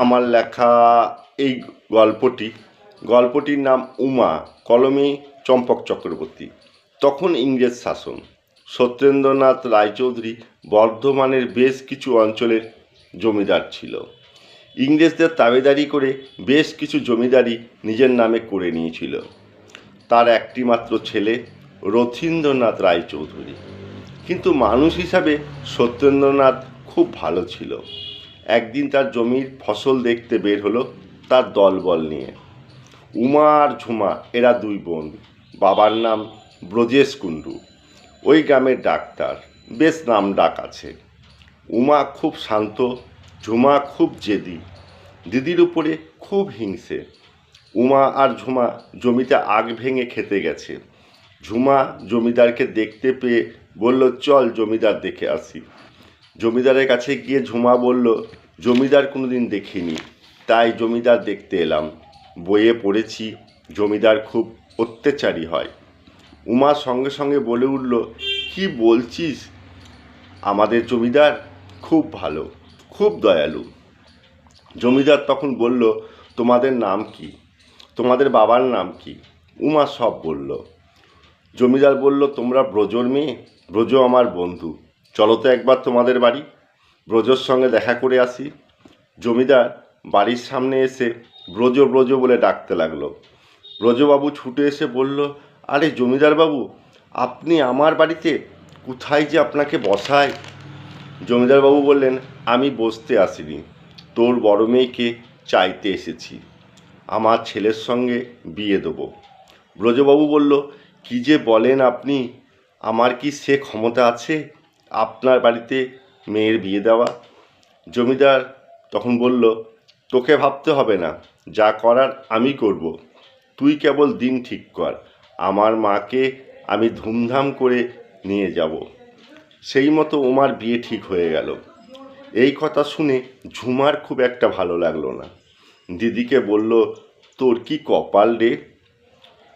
আমার লেখা এই গল্পটি, গল্পটির নাম উমা, কলমে চম্পক চক্রবর্তী। তখন ইংরেজ শাসন। সত্যেন্দ্রনাথ রায়চৌধুরী বর্ধমানের বেশ কিছু অঞ্চলের জমিদার ছিল। ইংরেজদের তাবেদারি করে বেশ কিছু জমিদারি নিজের নামে করে নিয়েছিল। তার একটি মাত্র ছেলে রথীন্দ্রনাথ রায়চৌধুরী। কিন্তু মানুষ হিসাবে সত্যেন্দ্রনাথ খুব ভালো ছিল। একদিন তার জমির ফসল দেখতে বের হলো তার দলবল নিয়ে। উমা আর ঝুমা, এরা দুই বোন। বাবার নাম ব্রজেশ কুণ্ডু। ওই গ্রামের ডাক্তার। বেশ নাম ডাক আছে। উমা খুব শান্ত, ঝুমা খুব জেদি। দিদির উপরে খুব হিংসে। উমা আর ঝুমা জমিতে আগ ভেঙে খেতে গেছে। ঝুমা জমিদারকে দেখতে পেয়ে বলল, চল জমিদার দেখে আসি। জমিদারের কাছে গিয়ে ঝুমা বলল জমিদার কোনোদিন দেখিনি, তাই জমিদার দেখতে এলাম। বইয়ে পড়েছি, জমিদার খুব অত্যাচারী হয়। উমা সঙ্গে সঙ্গে বলে উঠল, কি বলছিস? আমাদের জমিদার খুব ভালো, খুব দয়ালু। জমিদার তখন বলল, তোমাদের নাম কি? তোমাদের বাবার নাম কি? উমা সব বলল। জমিদার বলল, তোমরা ব্রজর মেয়ে, ব্রজ আমার বন্ধু। চলো তো একবার তোমাদের বাড়ি। ব্রজর সঙ্গে দেখা করে আসি। জমিদার বাড়ির সামনে এসে ব্রজ ব্রজ বলে ডাকতে লাগল। ব্রজবাবু ছুটে এসে বলল, আরে জমিদার বাবু আপনি আমার বাড়িতে কোথায় যে আপনাকে বসায়? জমিদারবাবু বললেন, আমি বসতে আসিনি। তোর বড় মেয়েকে চাইতে এসেছি। আমার ছেলের সঙ্গে বিয়ে দেবো। ব্রজবাবু বলল, কি যে বলেন আপনি? আমার কি সে ক্ষমতা আছে? আপনার বাড়িতে মেয়ের বিয়ে দেওয়া। জমিদার তখন বলল, তোকে ভাবতে হবে না, যা করার আমি করব। তুই কেবল দিন ঠিক কর। আমার মাকে আমি ধুমধাম করে নিয়ে যাব। সেই মতো ওমার বিয়ে ঠিক হয়ে গেল। এই কথা শুনে ঝুমার খুব একটা ভালো লাগল না। দিদিকে বলল, তোর কি কপাল রে?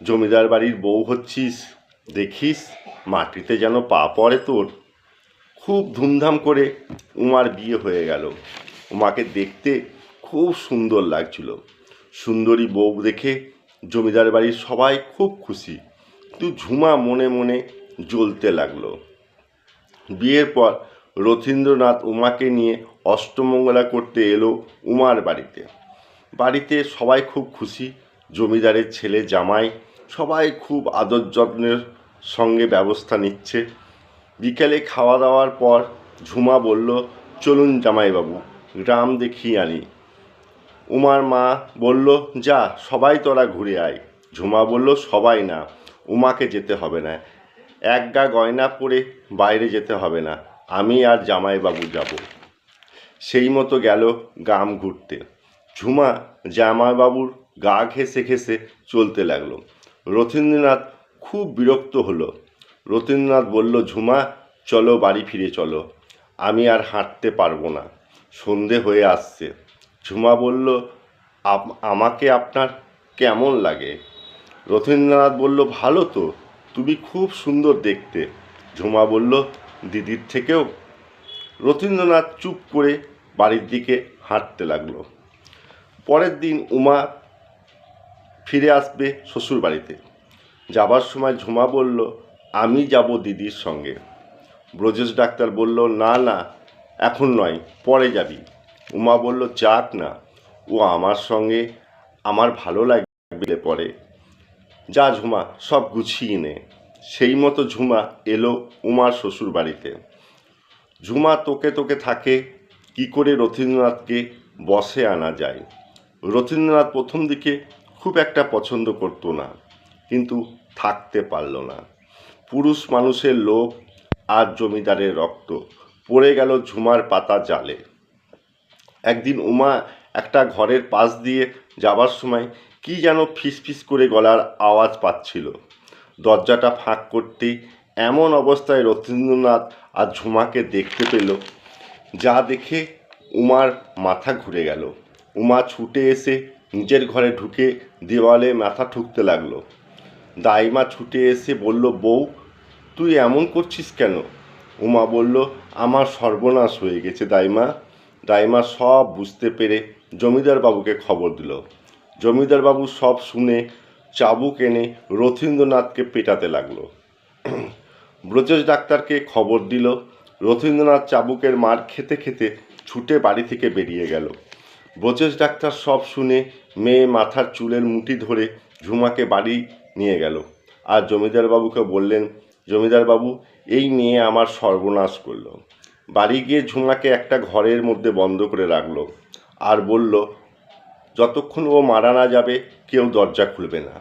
জমিদার বাড়ির বউ হচ্ছিস, দেখিস, মাটিতে যেন পা পড়ে তোর। খুব ধুমধাম করে উমার বিয়ে হয়ে গেল। উমাকে দেখতে খুব সুন্দর লাগছিল। সুন্দরী বউ দেখে জমিদার বাড়ির সবাই খুব খুশি। কিন্তু ঝুমা মনে মনে জ্বলতে লাগল। বিয়ের পর রথীন্দ্রনাথ উমাকে নিয়ে অষ্টমঙ্গলা করতে এলো উমার বাড়িতে। বাড়িতে সবাই খুব খুশি। জমিদারের ছেলে জামাই সবাই খুব আদর যত্নের সঙ্গে ব্যবস্থা নিচ্ছে। বিকেলে খাওয়া দাওয়ার পর ঝুমা বলল, চলুন জামাইবাবু, গ্রাম দেখিয়ে আনি। উমার মা বলল, যা, সবাই তোরা ঘুরে আয়। ঝুমা বলল, সবাই না, উমাকে যেতে হবে না। এক গা গয়না পরে বাইরে যেতে হবে না, আমি আর জামাইবাবু যাব। সেই মতো গেল গ্রাম ঘুরতে। ঝুমা জামাইবাবুর গা ঘেসে ঘেসে চলতে লাগল। রথীন্দ্রনাথ খুব বিরক্ত হলো। রথীন্দ্রনাথ বলল, ঝুমা, চলো, বাড়ি ফিরে চলো। আমি আর হাঁটতে পারব না। সন্ধে হয়ে আসছে। ঝুমা বলল, "আপ- আমাকে আপনার কেমন লাগে? রথীন্দ্রনাথ বলল, ভালো তো, তুমি খুব সুন্দর দেখতে। ঝুমা বলল, দিদির থেকেও? রথীন্দ্রনাথ চুপ করে বাড়ির দিকে হাঁটতে লাগল। পরের দিন উমা ফিরে আসবে শ্বশুর বাড়িতে যাবার সময় ঝুমা বলল আমি যাব দিদির সঙ্গে। ব্রজেশ ডাক্তার বলল, না না, এখন নয়, পরে যাবি। উমা বলল, যাক না, ও আমার সঙ্গে আমার ভালো লাগবে পরে। যা ঝুমা, সব গুছিয়ে নে। সেই মতো ঝুমা এলো উমার শ্বশুর বাড়িতে। ঝুমা তোকে তোকে থাকে, কি করে রথীন্দ্রনাথকে বসে আনা যায়? রথীন্দ্রনাথ প্রথম দিকে খুব একটা পছন্দ করতো না, কিন্তু থাকতে পারল না। পুরুষ মানুষের লোভ আর জমিদারের রক্ত। পড়ে গেল ঝুমার পাতা জালে। একদিন উমা একটা ঘরের পাশ দিয়ে যাবার সময় কি যেন ফিসফিস করে গলার আওয়াজ পাচ্ছিল। দরজাটা ফাঁক করতেই এমন অবস্থায় রথীন্দ্রনাথ আর ঝুমাকে দেখতে পেল, যা দেখে উমার মাথা ঘুরে গেল। উমা ছুটে এসে নিজের ঘরে ঢুকে দেওয়ালে মাথা ঠুকতে লাগল। দাইমা ছুটে এসে বলল, বউ, তুই এমন করছিস কেন? উমা বলল, আমার সর্বনাশ হয়ে গেছে দাইমা। দাইমা সব বুঝতে পেরে জমিদার বাবুকে খবর দিল। জমিদার বাবু সব শুনে চাবুক এনে রথীন্দ্রনাথকে পেটাতে লাগল। ব্রজেশ ডাক্তারকে খবর দিল, রথীন্দ্রনাথ চাবুকের মার খেতে খেতে ছুটে বাড়ি থেকে বেরিয়ে গেল। ব্রজেশ ডাক্তার সব শুনে মেয়ে মাথার চুলের মুঠি ধরে ঝুমাকে বাড়ি নিয়ে গেল। আর জমিদার বাবুকে বললেন, জমিদার বাবু, এই মেয়ে আমার সর্বনাশ করল। বাড়ি গিয়ে ঝুমাকে একটা ঘরের মধ্যে বন্ধ করে রাখল আর বলল, যতক্ষণ ও মারা না যাবে, কেউ দরজা খুলবে না।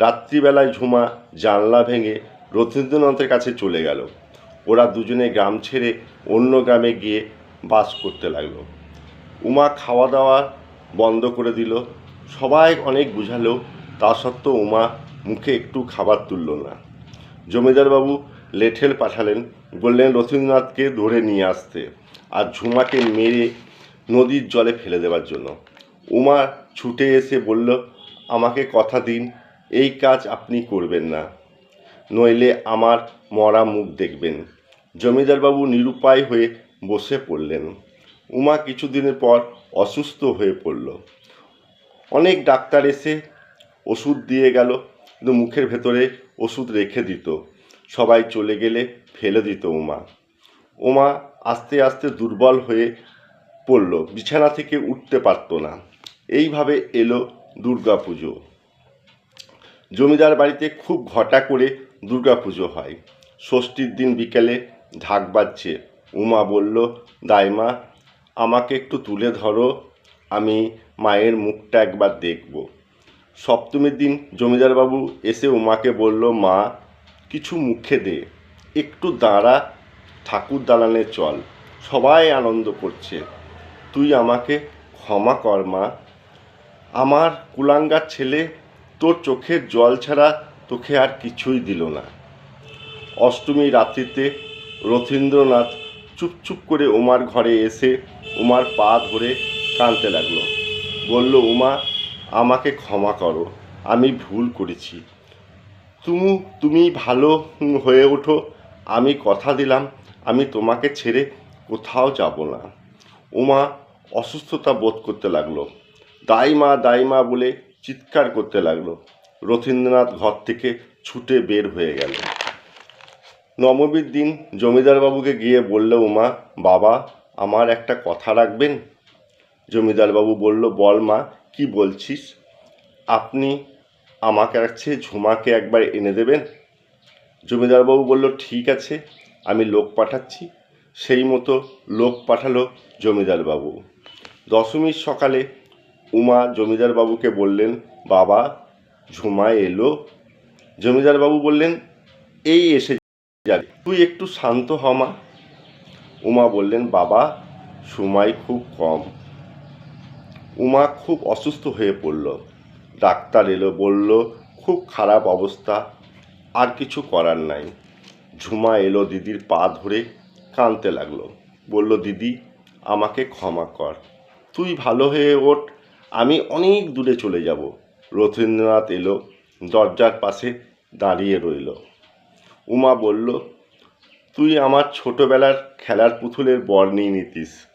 রাত্রিবেলায় ঝুমা জানলা ভেঙে রথীন্দ্রনাথের কাছে চলে গেল। ওরা দুজনে গ্রাম ছেড়ে অন্য গ্রামে গিয়ে বাস করতে লাগল। উমা খাওয়া দাওয়া বন্ধ করে দিল। সবাই অনেক বুঝালো, তা সত্ত্বেও উমা মুখে একটু খাবার তুলল না। জমিদারবাবু লেঠেল পাঠালেন, বললেন, রথীন্দ্রনাথকে ধরে নিয়ে আসতে আর ঝুমাকে মেরে নদীর জলে ফেলে দেওয়ার জন্য। উমা ছুটে এসে বলল, আমাকে কথা দিন, এই কাজ আপনি করবেন না, নইলে আমার মরা মুখ দেখবেন। জমিদারবাবু নিরুপায় হয়ে বসে পড়লেন। উমা কিছুদিনের পর অসুস্থ হয়ে পড়ল। অনেক ডাক্তার এসে ওষুধ দিয়ে গেল কিন্তু মুখের ভেতরে ওষুধ রেখে দিত। সবাই চলে গেলে ফেলে দিত উমা। উমা আস্তে আস্তে দুর্বল হয়ে পড়ল, বিছানা থেকে উঠতে পারত না। এইভাবে এলো দুর্গা পুজো জমিদার বাড়িতে খুব ঘটা করে দুর্গা পুজো হয়। ষষ্ঠীর দিন বিকেলে ঢাক বাজছে। উমা বলল, দাইমা, আমাকে একটু তুলে ধরো, আমি মায়ের মুখটা একবার দেখব। সপ্তমীর দিন জমিদারবাবু এসে উমাকে বলল, মা, কিছু মুখে দে, একটু দাঁড়া, ঠাকুর দালানে চল, সবাই আনন্দ করছে। তুই আমাকে ক্ষমা কর, মা। আমার কুলাঙ্গার ছেলে তোর চোখের জল ছাড়া তোকে আর কিছুই দিল না। অষ্টমী রাত্রিতে রথীন্দ্রনাথ চুপচুপ করে উমার ঘরে এসে উমার পা ধরে কাঁদতে লাগল। বলল, উমা আমাকে ক্ষমা করো, আমি ভুল করেছি। তুমি তুমি ভালো হয়ে ওঠো, আমি কথা দিলাম, আমি তোমাকে ছেড়ে কোথাও যাব না। উমা অসুস্থতা বোধ করতে লাগল। দাইমা দাইমা বলে চিৎকার করতে লাগল। রথীন্দ্রনাথ ঘর থেকে ছুটে বের হয়ে গেল। নবমীর দিন জমিদারবাবুকে গিয়ে বলল, উমা, বাবা, আমার একটা কথা রাখবেন? জমিদারবাবু বলল, বল মা কি বলছিস? আপনি আমাকে কাছে ঝুমাকে একবার এনে দেবেন? জমিদারবাবু বলল, ঠিক আছে, আমি লোক পাঠাচ্ছি। সেই মতো লোক পাঠালো জমিদারবাবু। দশমীর সকালে উমা জমিদারবাবুকে বললেন, বাবা, ঝুমা এলো। জমিদারবাবু বললেন, এই এসে যাবে, তুই একটু শান্ত হ মা। উমা বললেন, বাবা, সময় খুব কম। উমা খুব অসুস্থ হয়ে পড়ল। ডাক্তার এলো, বলল, খুব খারাপ অবস্থা, আর কিছু করার নাই। ঝুমা এলো দিদির পা ধরে কাঁদতে লাগল। বলল, দিদি, আমাকে ক্ষমা কর। তুই ভালো হয়ে ওঠ, আমি অনেক দূরে চলে যাব। রথীন্দ্রনাথ এলো, দরজার পাশে দাঁড়িয়ে রইল। উমা বলল, তুই আমার ছোটবেলার খেলার পুতুলের বর নিয়ে নিতিস।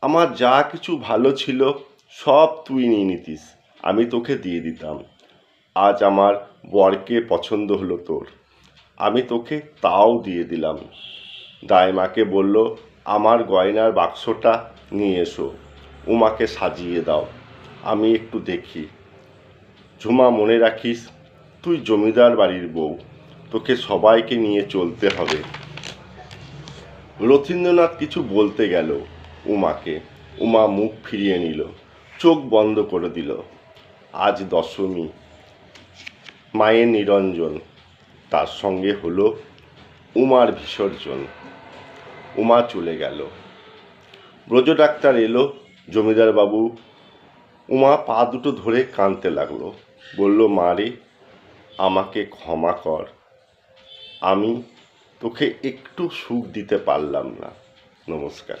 আমার যা কিছু ভালো ছিল সব তুই নিয়ে নিতিস, আমি তোকে দিয়ে দিতাম। আজ আমার বরকে পছন্দ হলো তোর, আমি তোকে তাও দিয়ে দিলাম। দাইমাকে বলল, আমার গয়নার বাক্সটা নিয়ে এসো, উমাকে সাজিয়ে দাও, আমি একটু দেখি। ঝুমা, মনে রাখিস, তুই জমিদার বাড়ির বউ, তোকে সবাইকে নিয়ে চলতে হবে। রথীন্দ্রনাথ কিছু বলতে গেল উমাকে, উমা মুখ ফিরিয়ে নিল। চোখ বন্ধ করে দিল। আজ দশমী। মায়ের নিরঞ্জন, তার সঙ্গে হলো উমার বিসর্জন। উমা চলে গেল। ব্রজ ডাক্তার এলো, জমিদার বাবু। উমা পা দুটো ধরে কাঁদতে লাগল। বলল, মা রে, আমাকে ক্ষমা কর। আমি তোকে একটু সুখ দিতে পারলাম না। নমস্কার।